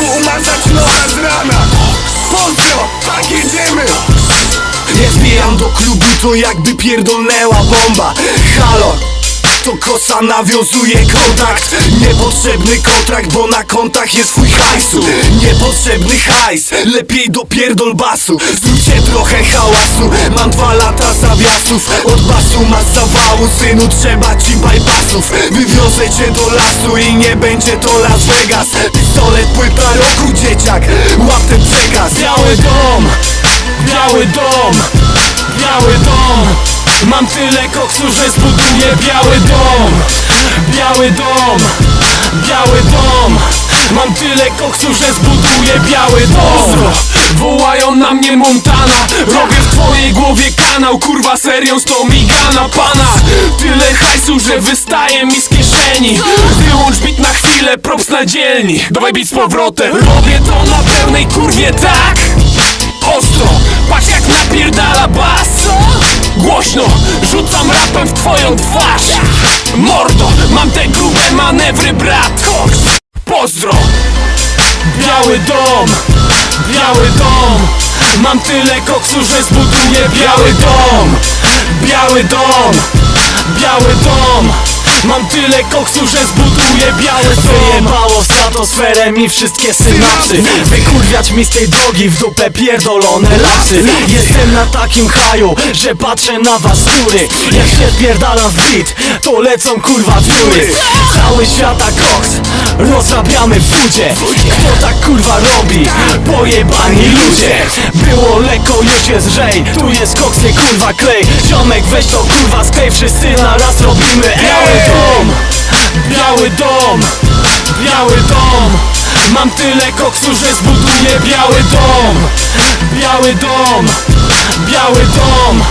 lubią umazać nocha z rana. Pozdro, tak jedziemy. Nie wbijam do klubu, to jakby pierdolnęła bomba. Halo to kosa nawiązuje kontakt. Niepotrzebny kontrakt, bo na kontach jest chuj hajsu. Niepotrzebny hajs, lepiej dopierdol basu. Zróbcie trochę hałasu, mam dwa lata zawiasów. Od basu masz zawału, synu trzeba ci bypassów. Wywiozę cię do lasu i nie będzie to Las Vegas Pistolet, płyta roku, dzieciak, łap ten przekaz. Biały dom, biały dom, biały dom. Mam tyle koksu, że zbuduję biały dom. Biały dom, biały dom Mam tyle koksu, że zbuduję biały dom. Wołają na mnie Montana. Robię w twojej głowie kanał. Kurwa serią sto migana pana. Tyle hajsu, że wystaje mi z kieszeni. Wyłącz bit na chwilę, props na dzielni. Dawaj bit z powrotem. Robię to na pełnej kurwie, tak? Ostro, patrz jak napierdala bas. Głośno, rzucam rapem w twoją twarz. Mordo, mam te grube manewry brat Pozdro! Biały dom, biały dom! Mam tyle koksu, że zbuduję biały dom! Biały dom, biały dom! Mam tyle koksu, że zbuduję biały dom! Wyjebało stratosferę mi wszystkie synapsy! Wykurwiać mi z tej drogi w dupę pierdolone lapsy Jestem na takim haju, że patrzę na was góry! Jak się wpierdalam w beat, to lecą kurwa wióry! Cały świata koks, rozrabiamy w budzie. Kto tak kurwa robi? Pojebani ludzie. Było lekko, już jest lżej. Tu jest koks, nie kurwa klej. Ziomek weź to kurwa sklej. Wszyscy na raz robimy Biały dom, biały dom, biały dom. Mam tyle koksu, że zbuduję biały dom. Biały dom, biały dom.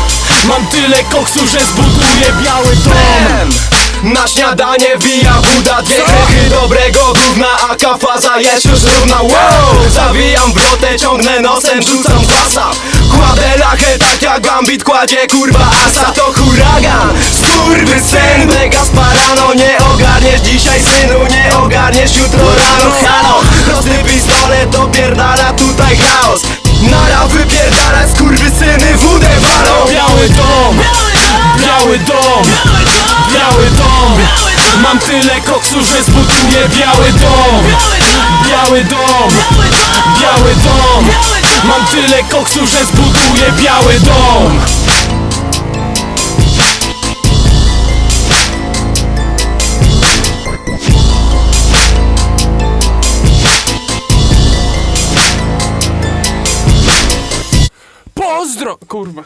Mam tyle koksu, że zbuduję biały dom Na śniadanie wija buda Dwie grechy dobrego gówna A kafaza jest już równa. Wow! Zawijam wrotę, ciągnę nosem, rzucam pasa Kładę lachę tak jak Gambit kładzie kurwa asa. To huragan, skurwy sen Mega sparano, nie ogarniesz dzisiaj synu Nie ogarniesz jutro rano. Halo, prosty pistolet dopierdala tutaj chaos Mam tyle koksu, że zbuduję biały dom. Biały dom, biały dom. Mam tyle koksu, że zbuduję biały dom. Pozdro, kurwa